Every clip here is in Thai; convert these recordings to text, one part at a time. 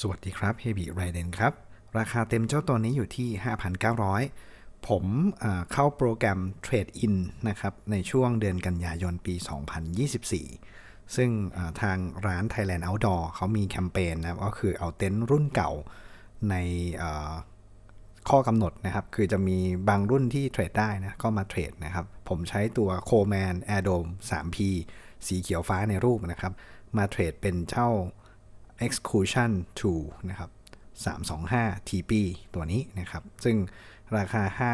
สวัสดีครับเฮบิไรเดนครับ ราคาเต็มเจ้าตัวนี้อยู่ที่ 5,900 ผมเอ่อเข้าโปรแกรม Trade In นะครับ ในช่วงเดือนกันยายนปี 2024 ซึ่งเอ่อทางร้าน Thailand Outdoor เขามีแคมเปญนะครับ ก็คือเอาเต็นท์รุ่นเก่าในข้อกำหนดนะครับ คือจะมีบางรุ่นที่เทรดได้นะ ก็มาเทรดนะครับ ผมใช้ตัว Coleman Air Dome 3P สีเขียวฟ้าในรูปนะครับ มาเทรดเป็นเจ้า Exclusion 2นะครับ325 TP ตัวนี้นะครับ ซึ่งราคา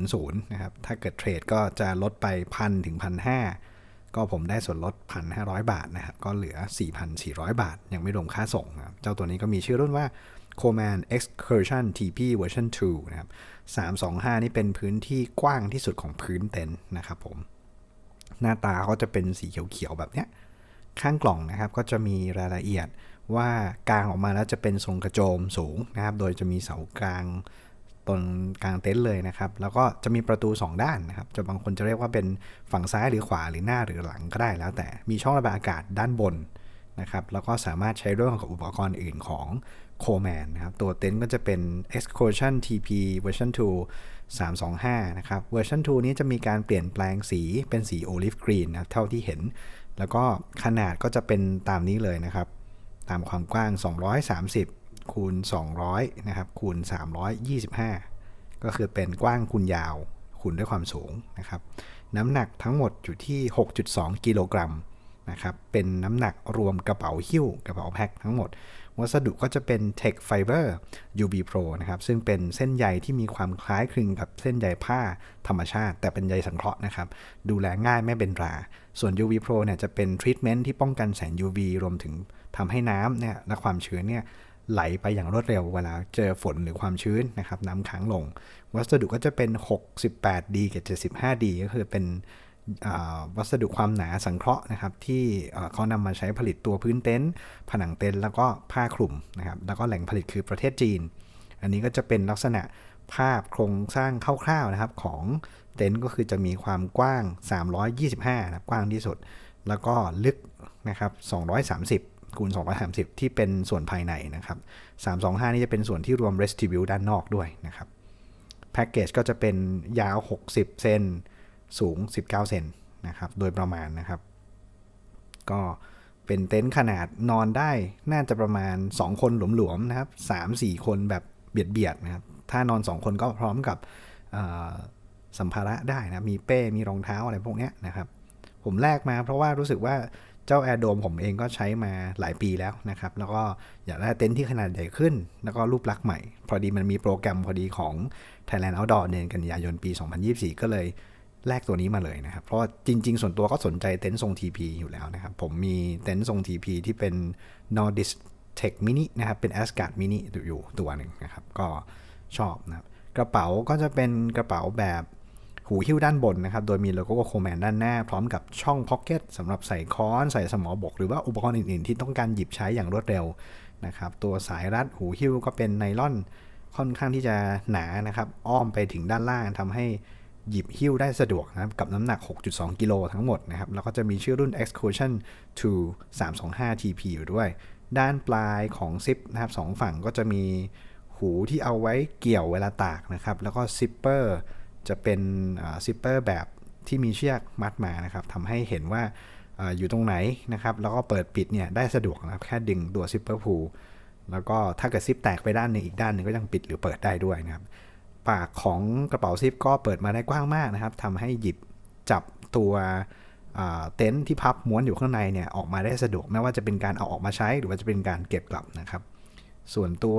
5900นะครับ ถ้าเกิดเทรดก็จะลดไปพันถึงพันห้าก็ผมได้ส่วนลด 1,500 บาทนะครับ ก็เหลือ 4,400 บาท ยังไม่รวมค่าส่งนะครับ เจ้าตัวนี้ก็มีชื่อรุ่นว่า Coleman Excursion TP version 2 นะครับ 325 นี่เป็นพื้นที่กว้างที่สุดของพื้นเต็นท์นะครับผม หน้าตาเขาจะเป็นสีเขียวๆแบบเนี้ย ข้างกล่องนะครับก็จะมีรายละเอียด ว่ากลางออกมาแล้วจะเป็นทรงกระโจมสูงนะครับ โดยจะมีเสากลางตรงกลางเต็นท์เลยนะครับ แล้วก็จะมีประตู 2 ด้านนะครับ จะบางคนจะเรียกว่าเป็นฝั่งซ้ายหรือขวาหรือหน้าหรือหลังก็ได้แล้ว แต่มีช่องระบายอากาศด้านบนนะครับ แล้วก็สามารถใช้ร่วมกับอุปกรณ์อื่นของโคแมนนะครับ ตัวเต็นท์ก็จะเป็น Excursion TP version 2 325 นะครับ เวอร์ชัน2นี้จะมีการเปลี่ยนแปลงสีเป็นสีโอลิฟกรีนนะเท่าที่เห็น แล้วก็ขนาดก็จะเป็นตามนี้เลยนะครับ ตามความกว้าง 230 คูณ 200 นะครับ คูณ 325 ก็คือเป็นกว้างคูณยาว คูณด้วยความสูงนะครับ น้ำหนักทั้งหมดอยู่ที่ 6.2 กิโลกรัมนะครับ เป็นน้ำหนักรวมกระเป๋าหิ้ว กระเป๋าแพ็คทั้งหมด วัสดุก็จะเป็น Tech Fiber UV Pro นะครับ ซึ่งเป็นเส้นใยที่มีความคล้ายคลึงกับเส้นใยผ้าธรรมชาติ แต่เป็นใยสังเคราะห์นะครับ ดูแลง่ายไม่เป็นรา ส่วน UV Pro เนี่ยจะเป็นทรีทเมนต์ที่ป้องกันแสง UV รวมถึง ทำให้น้ำเนี่ยและความชื้นเนี่ยไหลไปอย่างรวดเร็วเวลาเจอฝนหรือความชื้นนะครับน้ำค้างลง วัสดุก็จะเป็น 68D กับ 75D ก็คือเป็นวัสดุความหนาสังเคราะห์นะครับที่เอ่อเขานำมาใช้ผลิตตัวพื้นเต็นท์ผนังเต็นท์แล้วก็ผ้าคลุมนะครับแล้วก็แหล่งผลิตคือประเทศจีน อันนี้ก็จะเป็นลักษณะภาพโครงสร้างคร่าวๆนะครับของเต็นท์ก็คือจะมีความกว้าง 325 นะครับกว้างที่สุด แล้วก็ลึกนะครับ230 คูณ230 ที่เป็นส่วนภายในนะครับ325 นี่จะเป็นส่วนที่รวม vestibule ด้านนอกด้วยนะครับแพ็กเกจก็จะเป็นยาว 60 เซนสูง 19 เซนนะครับโดยประมาณนะครับ ก็เป็นเต็นท์ขนาดนอนได้น่าจะประมาณ 2 คนหลวมๆนะครับ3-4 คนแบบเบียดๆนะครับถ้านอน 2 คนก็พร้อมกับสัมภาระได้นะ มีเป้ มีรองเท้าอะไรพวกนี้นะครับ ผมแลกมาเพราะว่ารู้สึกว่า เจ้า Air Dome ผมเองก็ใช้มาหลายปีแล้วนะครับ แล้วก็อยากได้เต็นท์ที่ขนาดใหญ่ขึ้น แล้วก็รูปลักษณ์ใหม่ พอดีมันมีโปรแกรมพอดีของ Thailand Outdoor เดือนกันยายนปี 2024 ก็เลยแลกตัวนี้มาเลยนะครับ เพราะจริง ๆ ส่วนตัวก็สนใจเต็นท์ทรง TP อยู่แล้วนะครับ ผมมีเต็นท์ทรง TP ที่เป็น Nordic Tech Mini นะครับ เป็น Asgard Mini อยู่ตัวหนึ่งนะครับ ก็ชอบนะครับ กระเป๋าก็จะเป็นกระเป๋าแบบ หูหิ้วด้านบนนะครับ โดยมีโลโก้โคแมนด้านหน้า พร้อมกับช่องพ็อกเก็ตสำหรับใส่ค้อน ใส่สมอบก หรือว่าอุปกรณ์อื่น ๆ ที่ต้องการหยิบใช้อย่างรวดเร็วนะครับ ตัวสายรัดหูหิ้วก็เป็นไนล่อนค่อนข้างที่จะหนานะครับ อ้อมไปถึงด้านล่างทำให้หยิบหิ้วได้สะดวกนะครับ กับน้ำหนัก 6.2 กิโลทั้งหมดนะครับ แล้วก็จะมีชื่อรุ่น Excursion 2 325 TP อยู่ด้วย ด้านปลายของซิปนะครับสองฝั่งก็จะมีหูที่เอาไว้เกี่ยวเวลาตากนะครับ แล้วก็ซิปเปอร์ จะเป็นซิปเปอร์แบบที่มีเชือกมัดมานะครับทำให้เห็นว่าอยู่ตรงไหนนะครับ แล้วก็เปิดปิดเนี่ยได้สะดวกนะครับ แค่ดึงตัวซิปเปอร์พูแล้วก็ถ้าเกิดซิปแตกไปด้านหนึ่งอีกด้านหนึ่งก็ยังปิดหรือเปิดได้ด้วยนะครับ ปากของกระเป๋าซิปก็เปิดมาได้กว้างมากนะครับทำให้หยิบจับตัวเต็นท์ที่พับม้วนอยู่ข้างในเนี่ยออกมาได้สะดวกไม่ว่าจะเป็นการเอาออกมาใช้ หรือว่าจะเป็นการเก็บกลับนะครับ ส่วนตัว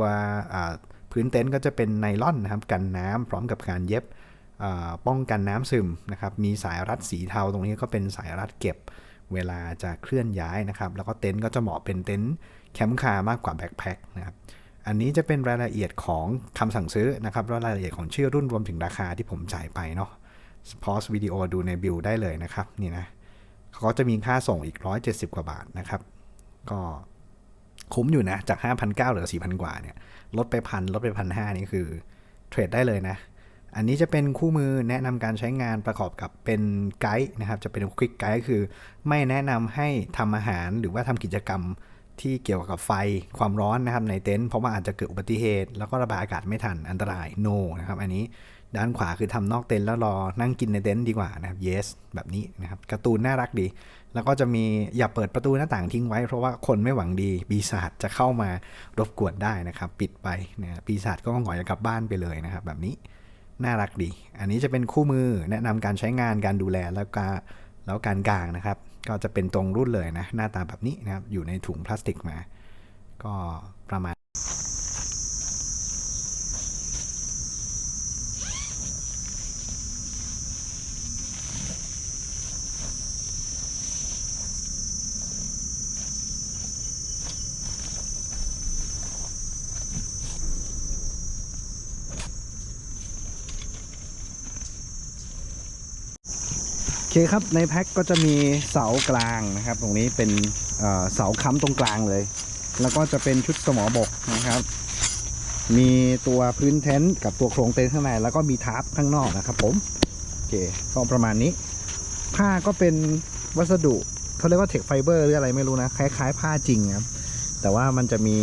พื้นเต็นท์ก็จะเป็นไนล่อนนะครับ กันน้ำพร้อมกับการเย็บ ป้องกันน้ำซึมนะครับ มีสายรัดสีเทาตรงนี้ก็เป็นสายรัดเก็บเวลาจะเคลื่อนย้ายนะครับ แล้วก็เต็นท์ก็จะเหมาะเป็นเต็นท์แคมป์คามากกว่าแบ็คแพ็คนะครับ อันนี้จะเป็นรายละเอียดของคำสั่งซื้อนะครับแล้วรายละเอียดของชื่อรุ่นรวมถึงราคาที่ผมจ่ายไปเนาะพอสวิดีโอดูในบิลได้เลยนะครับนี่นะเขาก็จะมีค่าส่งอีก 170 กว่าบาทนะครับ ก็คุ้มอยู่นะ จาก 5,900 เหลือ 4,000 กว่าเนี่ย ลดไปพันลดไปพันห้านี่คือเทรดได้เลยนะ อันนี้จะเป็นคู่มือแนะนำการใช้งานประกอบกับเป็นไกด์นะครับ จะเป็นควิกไกด์คือ ไม่แนะนำให้ทำอาหารหรือว่าทำกิจกรรมที่เกี่ยวกับไฟความร้อนนะครับในเต็นท์เพราะว่าอาจจะเกิดอุบัติเหตุ แล้วก็ระบายอากาศไม่ทันอันตราย no นะครับอันนี้ด้านขวาคือทำนอกเต็นท์แล้วรอนั่งกินในเต็นท์ดีกว่านะครับ yes แบบนี้นะครับการ์ตูนน่ารักดี แล้วก็จะมีอย่าเปิดประตูหน้าต่างทิ้งไว้ เพราะว่าคนไม่หวังดีปีศาจจะเข้ามารบกวนได้นะครับ ปิดไปนะปีศาจก็หงอยกลับบ้านไปเลยนะครับ แบบนี้ น่ารักดี อันนี้จะเป็นคู่มือแนะนำการใช้งานการดูแลแล้วก็แล้วการกางนะครับ ก็จะเป็นตรงรุ่นเลยนะ หน้าตาแบบนี้นะครับ อยู่ในถุงพลาสติกมา ก็ประมาณ คครับในแพ็คก็จะมีเสากลางนะครับ ตรงนี้เป็นเสาค้ำตรงกลางเลย แล้วก็จะเป็นชุดสมอบกนะครับ มีตัวพื้นเต็นท์กับตัวโครงเต็นท์ข้างใน แล้วก็มีทาร์ปข้างนอกนะครับผมโอเคก็ประมาณนี้ ผ้าก็เป็นวัสดุเขาเรียกว่าเทคไฟเบอร์หรืออะไรไม่รู้นะ คล้าย ๆ ผ้าจริงครับ แต่ว่ามันจะมี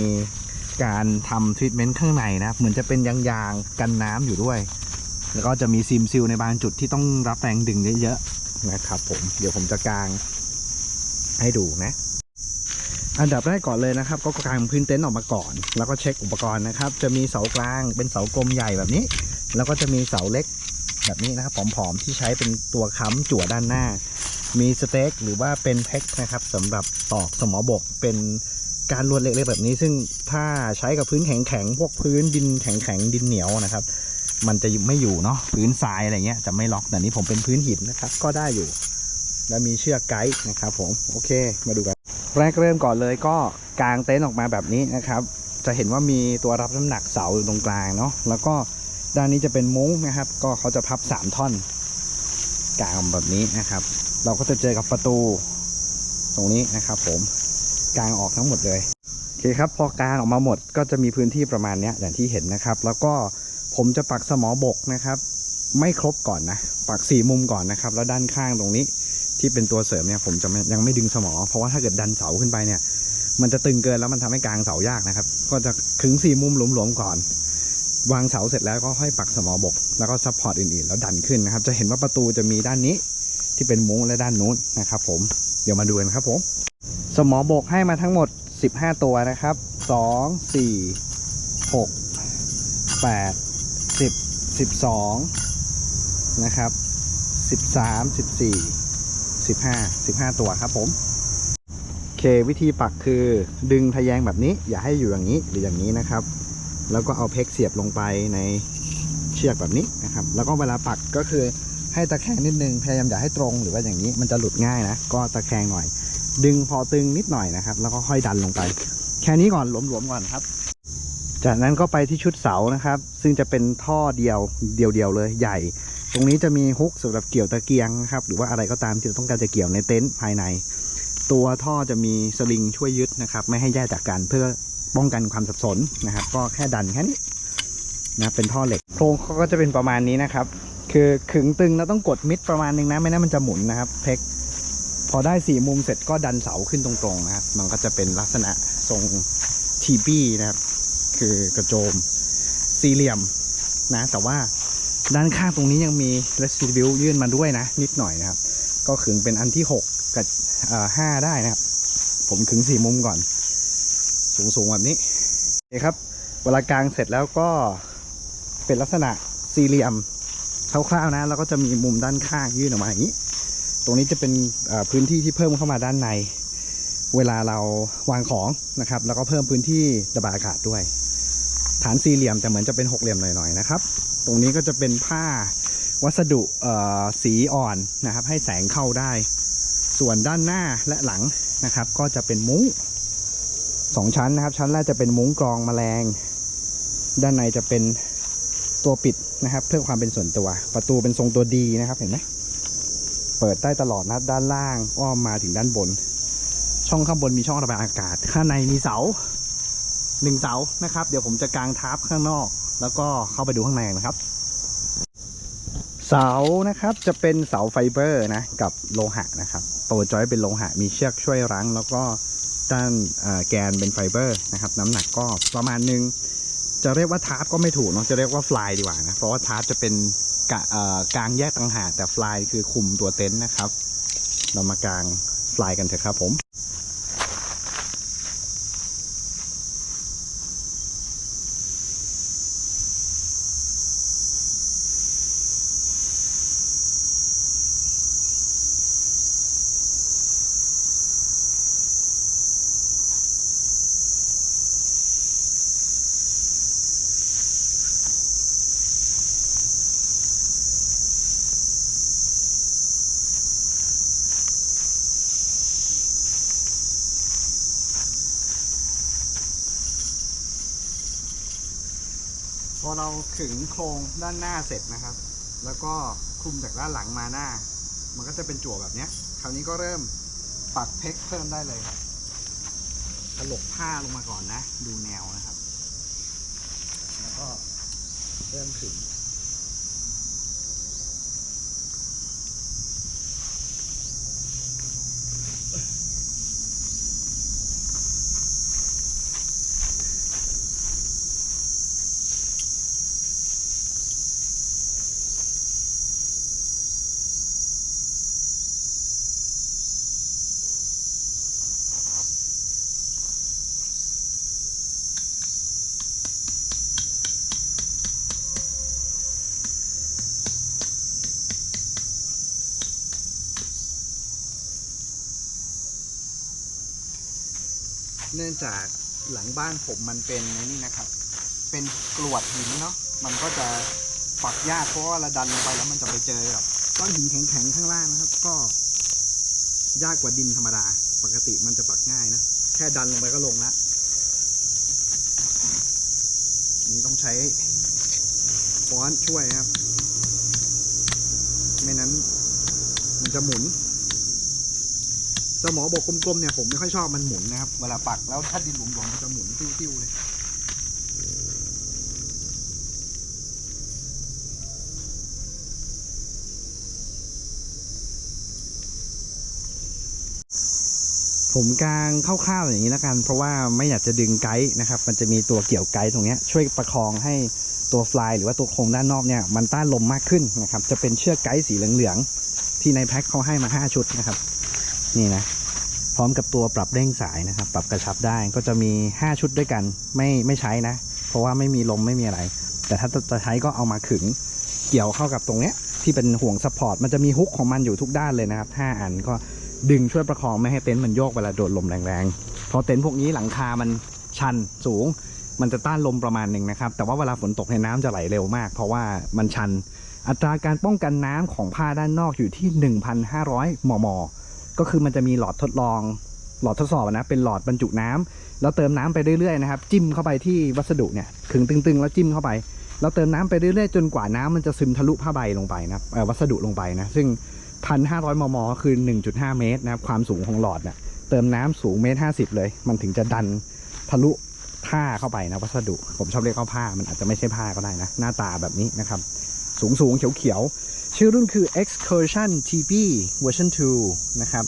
การทำทรีทเมนต์ข้างในนะ เหมือนจะเป็นยางๆกันน้ำอยู่ด้วย แล้วก็จะมีซิมซิลในบางจุดที่ต้องรับแรงดึงเยอะๆ นะครับผมเดี๋ยวผมจะกางให้ดูนะ อันดับแรกก่อนเลยนะครับ ก็กางพื้นเต็นท์ออกมาก่อน แล้วก็เช็คอุปกรณ์นะครับ จะมีเสากลางเป็นเสากลมใหญ่แบบนี้ แล้วก็จะมีเสาเล็กแบบนี้นะครับผอมๆที่ใช้เป็นตัวค้ำจั่วด้านหน้า มีสเต็กหรือว่าเป็นเพกนะครับสำหรับตอกสมอบกเป็นการลวดเล็กๆแบบนี้ ซึ่งถ้าใช้กับพื้นแข็งๆพวกพื้นดินแข็งๆดินเหนียวนะครับ มันจะไม่อยู่เนาะพื้นทรายอะไรเงี้ยจะไม่ล็อกแต่นี้ผมเป็นพื้นหินนะครับ ก็ได้อยู่ แล้วมีเชือกไกด์นะครับ ผมโอเค มาดูกันแรกเริ่มก่อนเลยก็กางเต็นท์ออกมาแบบนี้นะครับ จะเห็นว่ามีตัวรับน้ำหนักเสาอยู่ตรงกลางเนาะแล้วก็ด้านนี้จะเป็นมุ้งนะครับ ก็เขาจะพับ 3 ท่อน กางแบบนี้นะครับ เราก็จะเจอกับประตู ตรงนี้นะครับ ผมกางออกทั้งหมดเลยโอเคครับพอกางออกมาหมดก็จะมีพื้นที่ประมาณนี้อย่างที่เห็นนะครับ แล้วก็ ผมจะปักสมอบกนะครับ ไม่ครบก่อนนะ ปักสี่มุมก่อนนะครับ แล้วด้านข้างตรงนี้ที่เป็นตัวเสริมเนี่ย ผมจะยังไม่ดึงสมอ เพราะว่าถ้าเกิดดันเสาขึ้นไปเนี่ย มันจะตึงเกินแล้วมันทำให้กลางเสายากนะครับ ก็จะขึงสี่มุมหลวมๆก่อน วางเสาเสร็จแล้วก็ค่อยปักสมอบก แล้วก็ซัพพอร์ตอื่นๆ แล้วดันขึ้นนะครับ จะเห็นว่าประตูจะมีด้านนี้ที่เป็นมุ้งและด้านนู้นนะครับ ผม เดี๋ยวมาดูกันครับผม สมอบกให้มาทั้งหมด 15 ตัวนะครับ 2 4 6 8 10 12นะครับ13 14 15 15ตัวครับผมโอเควิธีปักคือดึงทะแยงแบบนี้ อย่าให้อยู่อย่างนี้หรืออย่างนี้นะครับ แล้วก็เอาเพกเสียบลงไปในเชือกแบบนี้นะครับ แล้วก็เวลาปักก็คือให้ตะแคงนิดนึงพยายามอย่าให้ตรงหรือว่าอย่างนี้มันจะหลุดง่ายนะ ก็ตะแคงหน่อย ดึงพอตึงนิดหน่อยนะครับ แล้วก็ค่อยดันลงไป แค่นี้ก่อนหลวมๆก่อนครับ จากนั้นก็ไปที่ชุดเสานะครับ ซึ่งจะเป็นท่อเดียวเดียวๆเลยใหญ่ ตรงนี้จะมีฮุกสำหรับเกี่ยวตะเกียงนะครับ หรือว่าอะไรก็ตามที่เราต้องการจะเกี่ยวในเต็นท์ภายใน ตัวท่อจะมีสลิงช่วยยึดนะครับ ไม่ให้แยกจากกันเพื่อป้องกันความสับสนนะครับ ก็แค่ดันแค่นี้นะเป็นท่อเหล็กโครงเขาก็จะเป็นประมาณนี้นะครับ คือขึงตึงแล้วต้องกดมิดประมาณนึงนะไม่นั้นมันจะหมุนนะครับเพกพอได้สี่มุมเสร็จก็ดันเสาขึ้นตรงๆนะครับ มันก็จะเป็นลักษณะทรงทีปี้นะครับ คือกระโจมสี่เหลี่ยมนะ แต่ว่าด้านข้างตรงนี้ยังมี r e s i d u ยื่นมาด้วยนะ นิดหน่อยนะครับ ก็ขึงเป็นอันที่ 6 กับห้าได้นะครับ ผมขึงสี่มุมก่อน สูงๆแบบนี้โอเคครับ เวลากลางเสร็จแล้วก็เป็นลักษณะสี่เหลี่ยมคร่าวๆนะ แล้วก็จะมีมุมด้านข้างยื่นออกมาอย่างนี้ ตรงนี้จะเป็นพื้นที่ที่เพิ่มเข้ามาด้านใน เวลาเราวางของนะครับ แล้วก็เพิ่มพื้นที่ระบายอากาศด้วย ฐานสี่เหลี่ยมแต่เหมือนจะเป็นหกเหลี่ยมหน่อยๆนะครับ ตรงนี้ก็จะเป็นผ้าวัสดุเอ่อสีอ่อนนะครับ ให้แสงเข้าได้ ส่วนด้านหน้าและหลังนะครับ ก็จะเป็นมุ้งสองชั้นนะครับ ชั้นแรกจะเป็นมุ้งกรองแมลง ด้านในจะเป็นตัวปิดนะครับ เพื่อความเป็นส่วนตัว ประตูเป็นทรงตัวดีนะครับเห็นไหมเปิดได้ตลอดนะด้านล่างอ้อมมาถึงด้านบน ช่องข้างบนมีช่องระบายอากาศ ข้างในมีเสา หนึ่งเสานะครับ เดี๋ยวผมจะกางทับข้างนอก แล้วก็เข้าไปดูข้างในนะครับ เสานะครับจะเป็นเสาไฟเบอร์นะกับโลหะนะครับตัวจอยเป็นโลหะมีเชือกช่วยรั้ง แล้วก็ด้านแกนเป็นไฟเบอร์นะครับ น้ำหนักก็ประมาณหนึง จะเรียกว่าทาร์ปก็ไม่ถูกเนาะจะเรียกว่าฟลายดีกว่านะเพราะว่าทาร์ปจะเป็นกะกลางแยกต่างหากแต่ฟลายคือคุมตัวเต็นท์นะครับ เรามากลางฟลายกันเถอะครับผม ขึงโครงด้านหน้าเสร็จนะครับ แล้วก็คลุมจากด้านหลังมาหน้า มันก็จะเป็นจั่วแบบนี้คราวนี้ก็เริ่มปักเพกเพิ่มได้เลยครับตลกผ้าลงมาก่อนนะ ดูแนวนะครับ แล้วก็เริ่มขึง เนื่องจากหลังบ้านผมมันเป็นไอ้นี่นะครับ เป็นกรวดหินเนาะมันก็จะปักยากเพราะว่าเราดันลงไปแล้วมันจะไปเจอกับก้อนหินแข็งๆข้างล่างนะครับ ก็ ยากกว่าดินธรรมดา ปกติมันจะปักง่ายนะแค่ดันลงไปก็ลงละนี่ต้องใช้ค้อนช่วยนะครับ ไม่นั้นมันจะหมุน สมอบอกกลมๆเนี่ยผมไม่ค่อยชอบมันหมุนนะครับ เวลาปักแล้วถ้าดินหลวมๆมันจะหมุนติ้วๆเลยผมกลางคร่าวๆอย่างนี้แล้วกัน เพราะว่าไม่อยากจะดึงไกด์นะครับ มันจะมีตัวเกี่ยวไกด์ตรงนี้ช่วยประคองให้ตัวฟลายหรือว่าตัวโครงด้านนอกเนี่ยมันต้านลมมากขึ้นนะครับ จะเป็นเชือกไกด์สีเหลืองๆที่ในแพ็คเขาให้มา 5 ชุดนะครับ นี่นะ พร้อมกับตัวปรับเร่งสายนะครับ ปรับกระชับได้ก็จะมี 5 ชุดด้วยกัน ไม่ไม่ใช้นะ เพราะว่าไม่มีลมไม่มีอะไร แต่ถ้าจะใช้ก็เอามาขึงเกี่ยวเข้ากับตรงเนี้ยที่เป็นห่วงซัพพอร์ตมันจะมีฮุกของมันอยู่ทุกด้านเลยนะครับ 5 อันก็ดึงช่วยประคองไม่ให้เต็นท์มันโยกเวลาโดดลมแรงๆเพราะเต็นท์พวกนี้หลังคามันชันสูง มันจะต้านลมประมาณหนึ่งนะครับ แต่ว่าเวลาฝนตกในน้ำจะไหลเร็วมาก เพราะว่ามันชัน อัตราการป้องกันน้ำของผ้าด้านนอกอยู่ที่ 1,500 มม ก็คือมันจะมีหลอดทดลอง หลอดทดสอบนะเป็นหลอดบรรจุน้ำแล้วเติมน้ำไปเรื่อยๆนะครับจิ้มเข้าไปที่วัสดุเนี่ยขึงตึงๆ แล้วจิ้มเข้าไป แล้วเติมน้ำไปเรื่อยๆ จนกว่าน้ำมันจะซึมทะลุผ้าใบลงไปนะวัสดุลงไปนะซึ่ง1,500มมคือ 1.5 เมตรนะครับความสูงของหลอดเนี่ยเติมน้ำสูงเมตรห้าสิบเลย มันถึงจะดันทะลุผ้าเข้าไปนะวัสดุ ผมชอบเรียกว่าผ้ามันอาจจะไม่ใช่ผ้าก็ได้นะ หน้าตาแบบนี้นะครับ สูงสูงๆเขียวๆ ชื่อรุ่นคือ Excursion TP version 2 นะครับ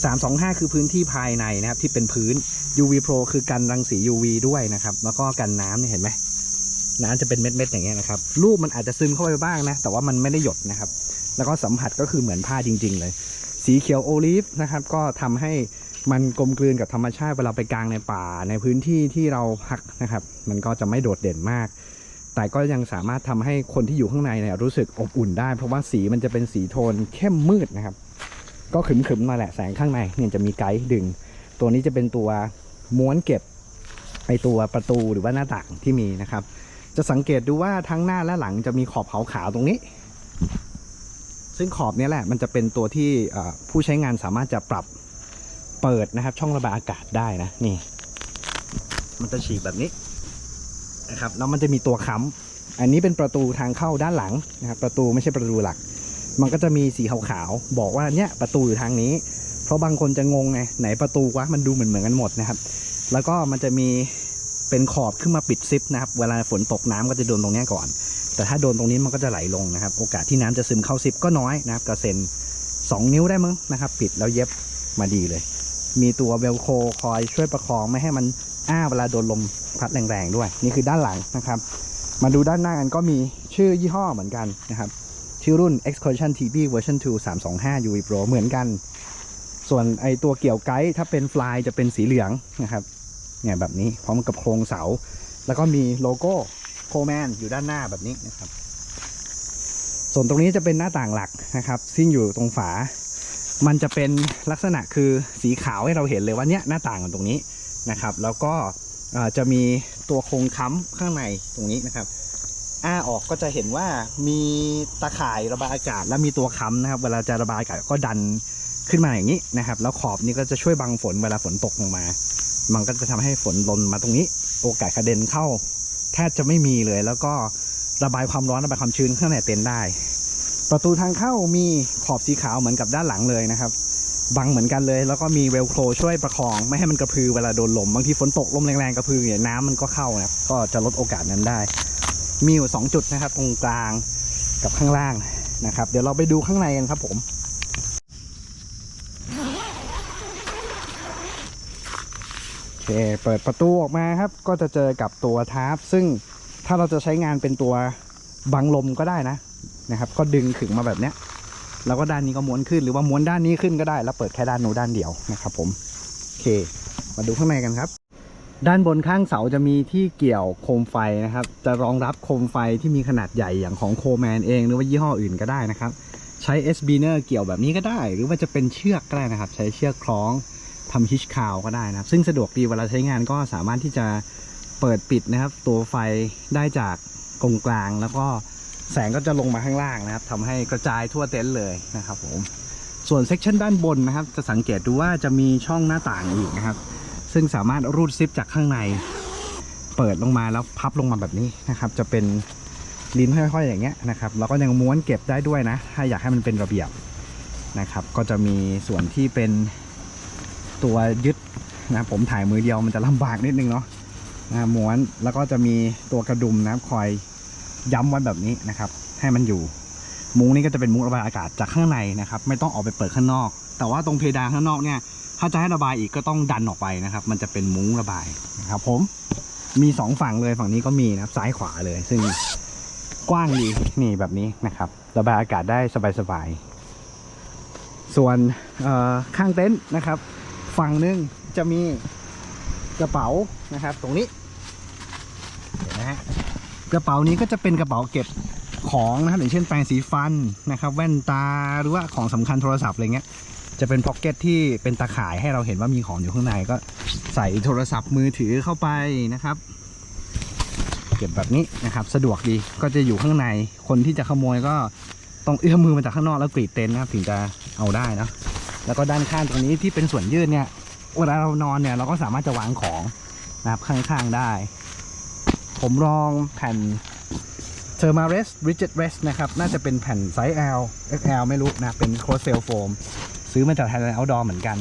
325 คือพื้นที่ภายในนะครับ ที่เป็นพื้น UV Pro คือกันรังสี UV ด้วยนะครับ แล้วก็กันน้ำเนี่ยเห็นไหมน้ำจะเป็นเม็ดๆอย่างเงี้ยนะครับรูปมันอาจจะซึมเข้าไปบ้างนะ แต่ว่ามันไม่ได้หยดนะครับ แล้วก็สัมผัสก็คือเหมือนผ้าจริง ๆ เลย สีเขียวโอลีฟนะครับ ก็ทำให้มันกลมกลืนกับธรรมชาติเวลาไปกลางในป่าในพื้นที่ที่เราพักนะครับ มันก็จะไม่โดดเด่นมาก แต่ก็ยังสามารถทำให้คนที่อยู่ข้างในเนี่ยรู้สึกอบอุ่นได้ เพราะว่าสีมันจะเป็นสีโทนเข้มมืดนะครับ ก็ขึมๆมาแหละแสงข้างในเนี่ยจะมีไกด์ดึง ตัวนี้จะเป็นตัวม้วนเก็บไอตัวประตูหรือว่าหน้าต่างที่มีนะครับ จะสังเกตดูว่าทั้งหน้าและหลังจะมีขอบขาวๆตรงนี้ ซึ่งขอบนี้แหละมันจะเป็นตัวที่ผู้ใช้งานสามารถจะปรับเปิดนะครับ ช่องระบายอากาศได้นะนี่ มันจะฉีกแบบนี้ นะครับแล้วมันจะมีตัวค้ำอันนี้เป็นประตูทางเข้าด้านหลังนะครับประตูไม่ใช่ประตูหลัก มันก็จะมีสีขาวๆบอกว่าเนี่ยประตูอยู่ทางนี้ เพราะบางคนจะงงไงไหนประตูวะมันดูเหมือนเหมือนกันหมดนะครับ แล้วก็มันจะมีเป็นขอบขึ้นมาปิดซิปนะครับเวลาฝนตกน้ำก็จะโดนตรงนี้ก่อน แต่ถ้าโดนตรงนี้มันก็จะไหลลงนะครับ โอกาสที่น้ำจะซึมเข้าซิปก็น้อยนะครับกระเซ็นสองนิ้วได้มั้งนะครับ ปิดแล้วเย็บมาดีเลย มีตัวเวลโคคอยช่วยประคองไม่ให้มันอ้าเวลาโดนลม พัดแรงๆด้วย นี่คือด้านหลังนะครับ มาดูด้านหน้ากันก็มีชื่อยี่ห้อเหมือนกันนะครับ ชื่อรุ่น Excursion TB Version 2 325 UE Pro เหมือนกัน ส่วนไอตัวเกี่ยวไกด์ถ้าเป็นฟลายจะเป็นสีเหลืองนะครับเนี่ยแบบนี้พร้อมกับโครงเสา แล้วก็มีโลโก้โคแมนอยู่ด้านหน้าแบบนี้นะครับ ส่วนตรงนี้จะเป็นหน้าต่างหลักนะครับ ซึ่งอยู่ตรงฝา มันจะเป็นลักษณะคือสีขาวให้เราเห็นเลยว่าเนี่ยหน้าต่างอยู่ตรงนี้นะครับ แล้วก็ จะมีตัวโครงค้ำข้างในตรงนี้นะครับ อ้าออกก็จะเห็นว่ามีตาข่ายระบายอากาศ และมีตัวค้ำนะครับ เวลาจะระบายอากาศก็ดันขึ้นมาอย่างนี้นะครับ แล้วขอบนี้ก็จะช่วยบังฝนเวลาฝนตกลงมา มันก็จะทำให้ฝนลนมาตรงนี้ โอกาสกระเด็นเข้า แทบจะไม่มีเลย แล้วก็ระบายความร้อนระบายความชื้นข้างในเต็นท์ได้ ประตูทางเข้ามีขอบสีขาวเหมือนกับด้านหลังเลยนะครับ บังเหมือนกันเลย แล้วก็มีเวลโครช่วยประคองไม่ให้มันกระพือเวลาโดนลมบางทีฝนตกลมแรงๆกระพือเนี่ยน้ำมันก็เข้านะครับก็จะลดโอกาสนั้นได้ มีอยู่สองจุดนะครับ ตรงกลางกับข้างล่างนะครับ เดี๋ยวเราไปดูข้างในกันครับผมโอเคเปิดประตูออกมาครับ ก็จะเจอกับตัวทาร์ปซึ่งถ้าเราจะใช้งานเป็นตัวบังลมก็ได้นะนะครับ ก็ดึงขึงมาแบบเนี้ย แล้วก็ด้านนี้ก็ม้วนขึ้นหรือว่าม้วนด้านนี้ขึ้นก็ได้ แล้วเปิดแค่ด้านโน้นด้านเดียวนะครับผมโอเค มาดูข้างในกันครับ ด้านบนข้างเสาจะมีที่เกี่ยวโคมไฟนะครับ จะรองรับโคมไฟที่มีขนาดใหญ่อย่างของโคแมนเองหรือว่ายี่ห้ออื่นก็ได้นะครับ ใช้ S b i n e r เกี่ยวแบบนี้ก็ได้ หรือว่าจะเป็นเชือกก็ได้นะครับ ใช้เชือกคล้องทำฮิชคาวก็ได้นะครับ ซึ่งสะดวกดีเวลาใช้งานก็สามารถที่จะเปิดปิดนะครับ ตัวไฟได้จากตรงกลางแล้วก็ แสงก็จะลงมาข้างล่างนะครับทำให้กระจายทั่วเต็นท์เลยนะครับผมส่วนเซกชันด้านบนนะครับ จะสังเกตดูว่าจะมีช่องหน้าต่างอีกนะครับ ซึ่งสามารถรูดซิปจากข้างใน เปิดลงมาแล้วพับลงมาแบบนี้นะครับ จะเป็นลิ้นห้อยๆอย่างเงี้ยนะครับแล้วก็ยังม้วนเก็บได้ด้วยนะ ถ้าอยากให้มันเป็นระเบียบนะครับ ก็จะมีส่วนที่เป็นตัวยึดนะผมถ่ายมือเดียวมันจะลำบากนิดนึงเนาะนะม้วนแล้วก็จะมีตัวกระดุมนะครับคอย ย้ำไว้แบบนี้นะครับ ให้มันอยู่ มุ้งนี่ก็จะเป็นมุ้งระบายอากาศจากข้างในนะครับ ไม่ต้องออกไปเปิดข้างนอก แต่ว่าตรงเพดานข้างนอกเนี่ย ถ้าจะให้ระบายอีกก็ต้องดันออกไปนะครับ มันจะเป็นมุ้งระบายนะครับ ผมมีสองฝั่งเลยฝั่งนี้ก็มีนะครับซ้ายขวาเลย ซึ่งกว้างดีนี่แบบนี้นะครับ ระบายอากาศได้สบายๆส่วนข้างเต็นท์นะครับ ฝั่งหนึงจะมีกระเป๋านะครับ ตรงนี้เห็นนะฮะ กระเป๋านี้ก็จะเป็นกระเป๋าเก็บของนะครับอย่างเช่นแปรงสีฟันนะครับ แว่นตาหรือว่าของสำคัญโทรศัพท์อะไรเงี้ยจะเป็นพ็อกเก็ตที่เป็นตาข่ายให้เราเห็นว่ามีของอยู่ข้างในก็ใส่โทรศัพท์มือถือเข้าไปนะครับ เก็บแบบนี้นะครับ สะดวกดีก็จะอยู่ข้างในคนที่จะขโมยก็ต้องเอื้อมมือมาจากข้างนอกแล้วกรีดเต็นท์นะครับถึงจะเอาได้นะแล้วก็ด้านข้างตรงนี้ที่เป็นส่วนยืดเนี่ยเวลาเรานอนเนี่ยเราก็สามารถจะวางของนะครับข้างๆได้ ผมลองแผ่น t h e r m a r e s Rigid Rest นะครับ น่าจะเป็นแผ่นไซส์ L XL ไม่รู้นะ เป็นโคเซลโฟมซื้อมาจากไทยแลนด์เอาดอเหมือนกัน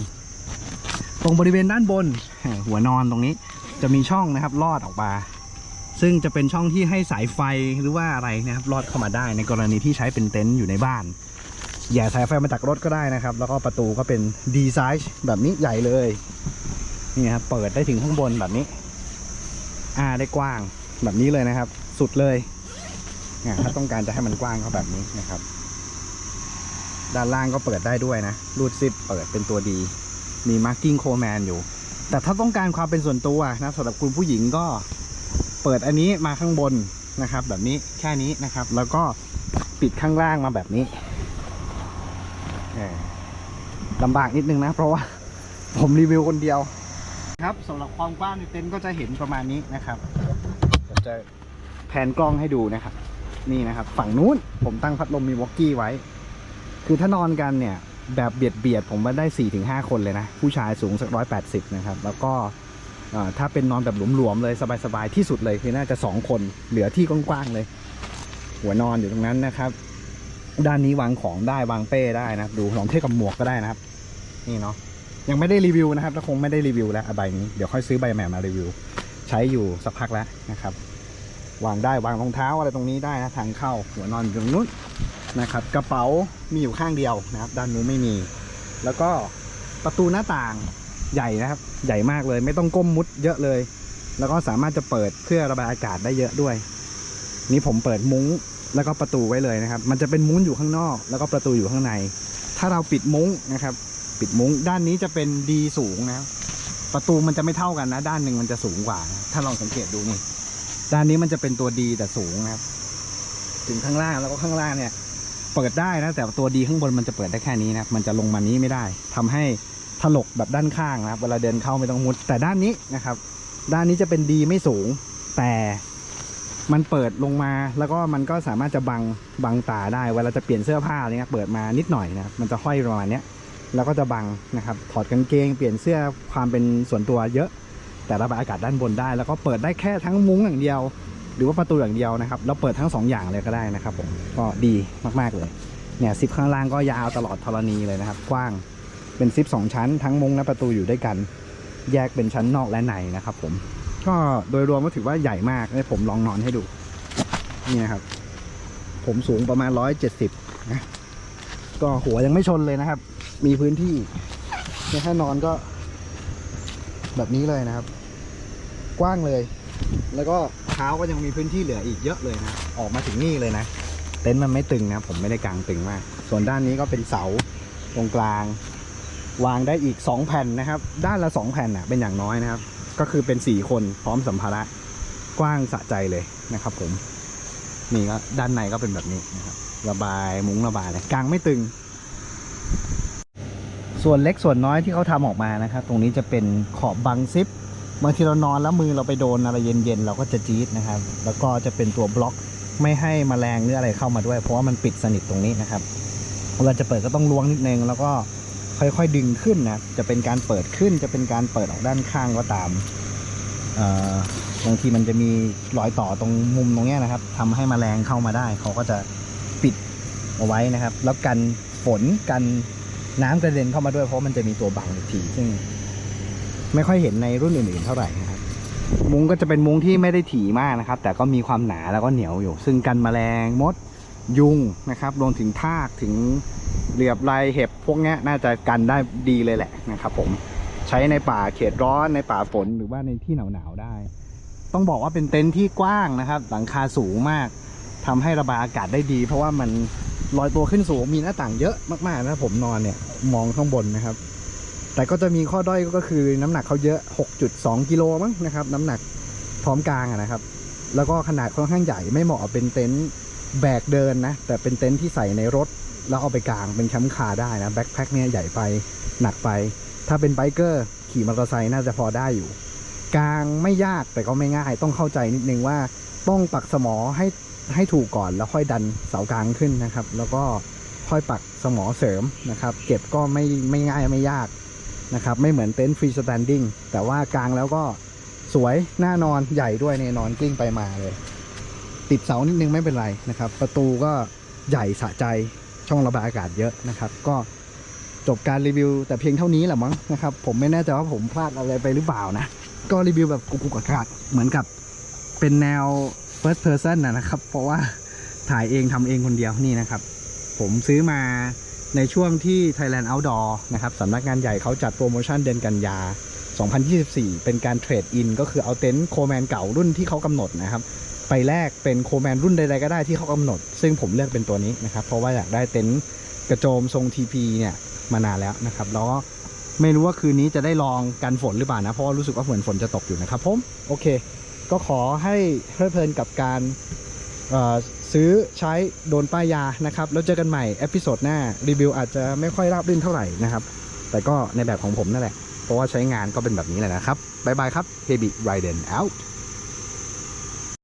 ตรงบริเวณด้านบน หัวนอนตรงนี้จะมีช่องนะครับลอดออกมา ซึ่งจะเป็นช่องที่ให้สายไฟหรือว่าอะไรนะครับลอดเข้ามาได้ในกรณีที่ใช้เป็นเต็นท์อยู่ในบ้านอย่าสายไฟมาจากรถก็ได้นะครับ แล้วก็ประตูก็เป็นดีไซน์แบบนี้ใหญ่เลย นี่ครับเปิดได้ถึงข้างบนแบบนี้ อ่าได้กว้าง แบบนี้เลยนะครับ สุดเลยอ่าถ้าต้องการจะให้มันกว้างก็แบบนี้นะครับ ด้านล่างก็เปิดได้ด้วยนะรูดซิปเปิดเป็นตัวดี มีมาร์กิ้งโคแมนอยู่ แต่ถ้าต้องการความเป็นส่วนตัวนะสำหรับคุณผู้หญิงก็เปิดอันนี้มาข้างบนนะครับ แบบนี้แค่นี้นะครับ แล้วก็ปิดข้างล่างมาแบบนี้ลำบากนิดนึงนะ เพราะว่าผมรีวิวคนเดียว ครับสำหรับความกว้างในเต็นท์ก็จะเห็นประมาณนี้นะครับ จะแผนกล้องให้ดูนะครับ นี่นะครับ ฝั่งนู้นผมตั้งพัดลมมีวอกกี้ไว้ คือถ้านอนกันเนี่ย แบบเบียดเบียดๆผมว่าได้4ี่ถึงห้าคนเลยนะ ผู้ชายสูงสักร้อยแปดสิบนะครับ แล้วก็ถ้าเป็นนอนแบบหลวมๆเลยสบายๆที่สุดเลยคือน่าจะ 2 คนเหลือที่กว้างๆเลย หัวนอนอยู่ตรงนั้นนะครับ ด้านนี้วางของได้วางเป้ได้นะครับ ดูลองเทียบกับหมวกก็ได้นะครับ นี่เนาะยังไม่ได้รีวิวนะครับแล้วคงไม่ได้รีวิวแล้วใบนี้เดี๋ยวค่อยซื้อใบใหม่มารีวิว ใช้อยู่สักพักแล้วนะครับ วางได้วางรองเท้าอะไรตรงนี้ได้นะทางเข้าหัวนอนอยู่ตรงนู้นนะครับกระเป๋ามีอยู่ข้างเดียวนะครับด้านนู้นไม่มี แล้วก็ประตูหน้าต่างใหญ่นะครับ ใหญ่มากเลยไม่ต้องก้มมุดเยอะเลย แล้วก็สามารถจะเปิดเพื่อระบายอากาศได้เยอะด้วย นี่ผมเปิดมุ้งแล้วก็ประตูไว้เลยนะครับ มันจะเป็นมุ้งอยู่ข้างนอก แล้วก็ประตูอยู่ข้างใน ถ้าเราปิดมุ้งนะครับ ปิดมุ้งด้านนี้จะเป็นดีสูงนะครับประตูมันจะไม่เท่ากันนะ ด้านหนึ่งมันจะสูงกว่านะถ้าลองสังเกตดูนี่ ด้านนี้มันจะเป็นตัวดีแต่สูงนะครับ ถึงข้างล่างแล้วก็ข้างล่างเนี่ย เปิดได้นะแต่ตัวดีข้างบนมันจะเปิดได้แค่นี้นะมันจะลงมานี้ไม่ได้ทำให้ถลกแบบด้านข้างนะครับ เวลาเดินเข้าไม่ต้องมุด แต่ด้านนี้นะครับ ด้านนี้จะเป็นดีไม่สูง แต่มันเปิดลงมาแล้วก็มันก็สามารถจะบังบังตาได้เวลาจะเปลี่ยนเสื้อผ้าอะไรเงี้ยเปิดมานิดหน่อยนะมันจะห้อยประมาณเนี้ยแล้วก็จะบังนะครับ ถอดกางเกง เปลี่ยนเสื้อความเป็นส่วนตัวเยอะ แต่ระบายอากาศด้านบนได้ แล้วก็เปิดได้แค่ทั้งมุ้งอย่างเดียว หรือว่าประตูอย่างเดียวนะครับแล้วเปิดทั้งสองอย่างเลยก็ได้นะครับผมก็ดีมากๆเลยเนี่ยซิปข้างล่างก็ยาวตลอดธรณีเลยนะครับ กว้างเป็นซิปสองชั้น ทั้งมุ้งและประตูอยู่ด้วยกัน แยกเป็นชั้นนอกและในนะครับ ผม ก็โดยรวมก็ถือว่าใหญ่มากให้ผมลองนอนให้ดูนี่นะครับ ผมสูงประมาณร้อยเจ็ดสิบนะก็หัวยังไม่ชนเลยนะครับ มีพื้นที่เนี่ยถ้านอนก็แบบนี้เลยนะครับ กว้างเลย แล้วก็เท้าก็ยังมีพื้นที่เหลืออีกเยอะเลยนะ ออกมาถึงนี่เลยนะ เต็นท์มันไม่ตึงนะ ผมไม่ได้กางตึงมาก ส่วนด้านนี้ก็เป็นเสาตรงกลาง วางได้อีก 2 แผ่นนะครับ ด้านละ 2 แผ่นอะเป็นอย่างน้อยนะครับ ก็คือเป็น 4 คนพร้อมสัมภาระกว้างสะใจเลยนะครับ ผม นี่ก็ด้านในก็เป็นแบบนี้นะครับ ระบายมุ้งระบายเลยกางไม่ตึง ส่วนเล็กส่วนน้อยที่เขาทำออกมานะครับ ตรงนี้จะเป็นขอบบังซิป บางทีเรานอนแล้วมือเราไปโดนอะไรเย็นๆเราก็จะจี๊ดนะครับ แล้วก็จะเป็นตัวบล็อกไม่ให้มแมลงหรืออะไรเข้ามาด้วย เพราะว่ามันปิดสนิทตรงนี้นะครับเวลาจะเปิดก็ต้องล้วงนิดนึงแล้วก็ค่อยๆดึงขึ้นนะจะเป็นการเปิดขึ้นจะเป็นการเปิดออกด้านข้างก็ตามบางทีมันจะมีรอยต่อตรงมุมตรงนี้นะครับทำให้มแมลงเข้ามาได้ เขาก็จะปิดเอาไว้นะครับ แล้วกันฝนกันน้ำกระเด็นเข้ามาด้วยเพราะมันจะมีตัวบังอีกทีซึ่ง ไม่ค่อยเห็นในรุ่นอื่นๆเท่าไหร่นะครับมุ้งก็จะเป็นมุ้งที่ไม่ได้ถี่มากนะครับ แต่ก็มีความหนาแล้วก็เหนียวอยู่ ซึ่งกันแมลงมดยุงนะครับรวมถึงทากถึงเหลือบลายเห็บพวกนี้น่าจะกันได้ดีเลยแหละนะครับผมใช้ในป่าเขตร้อนในป่าฝนหรือว่าในที่หนาวๆได้ ต้องบอกว่าเป็นเต็นท์ที่กว้างนะครับ หลังคาสูงมากทำให้ระบายอากาศได้ดี เพราะว่ามันลอยตัวขึ้นสูงมีหน้าต่างเยอะมากๆนะผมนอนเนี่ยมองข้างบนนะครับ แต่ก็จะมีข้อด้อยก็คือน้ำหนักเขาเยอะ 6.2 กิโลมั้งนะครับ น้ำหนักพร้อมกลางนะครับ แล้วก็ขนาดค่อนข้างใหญ่ไม่เหมาะเป็นเต็นท์แบกเดินนะ แต่เป็นเต็นท์ที่ใส่ในรถ แล้วเอาไปกางเป็นแคมป์คาได้นะแบ็คแพ็คเนี่ยใหญ่ไปหนักไป ถ้าเป็นไบเกอร์ขี่มอเตอร์ไซค์น่าจะพอได้อยู่กางไม่ยากแต่ก็ไม่ง่าย ต้องเข้าใจนิดนึงว่าต้องปักสมอให้ให้ถูกก่อนแล้วค่อยดันเสากลางขึ้นนะครับ แล้วก็ค่อยปักสมอเสริมนะครับ เก็บก็ไม่ไม่ง่ายไม่ยาก นะครับ ไม่เหมือนเต็นท์ฟรีสแตนดิ้งแต่ว่ากลางแล้วก็สวยน่านอนใหญ่ด้วยเนี่ยนอนกลิ้งไปมาเลย ติดเสานิดนึงไม่เป็นไรนะครับ ประตูก็ใหญ่สะใจช่องระบายอากาศเยอะนะครับ ก็จบการรีวิว แต่เพียงเท่านี้แหละมั้งนะครับ ผมไม่แน่ใจว่าผมพลาดอะไรไปหรือเปล่านะ ก็รีวิวแบบกุกกุกกักกักเหมือนกับเป็นแนว first person นะนะครับ เพราะว่าถ่ายเองทำเองคนเดียวนี่นะครับ ผมซื้อมา ในช่วงที่ Thailand Outdoor นะครับสำนักงานใหญ่เขาจัดโปรโมชั่นเดือนกันยา 2024 เป็นการเทรดอินก็คือเอาเต็นท์โคแมนเก่ารุ่นที่เขากำหนดนะครับไปแลกเป็นโคแมนรุ่นใดๆก็ได้ที่เขากำหนด ซึ่งผมเลือกเป็นตัวนี้นะครับ เพราะว่าอยากได้เต็นท์กระโจมทรง TP เนี่ยมานานแล้วนะครับ แล้วก็ไม่รู้ว่าคืนนี้จะได้ลองกันฝนหรือเปล่านะ เพราะว่ารู้สึกว่าเหมือนฝนจะตกอยู่นะครับผม โอเค ก็ขอให้เพลิดเพลินกับการ ซื้อใช้โดนป้ายยานะครับ แล้วเจอกันใหม่เอพิโซดหน้ารีวิวอาจจะไม่ค่อยราบรื่นเท่าไหร่นะครับ แต่ก็ในแบบของผมนั่นแหละ เพราะว่าใช้งานก็เป็นแบบนี้แหละนะครับ บ๊ายบายครับ Heavy Riden out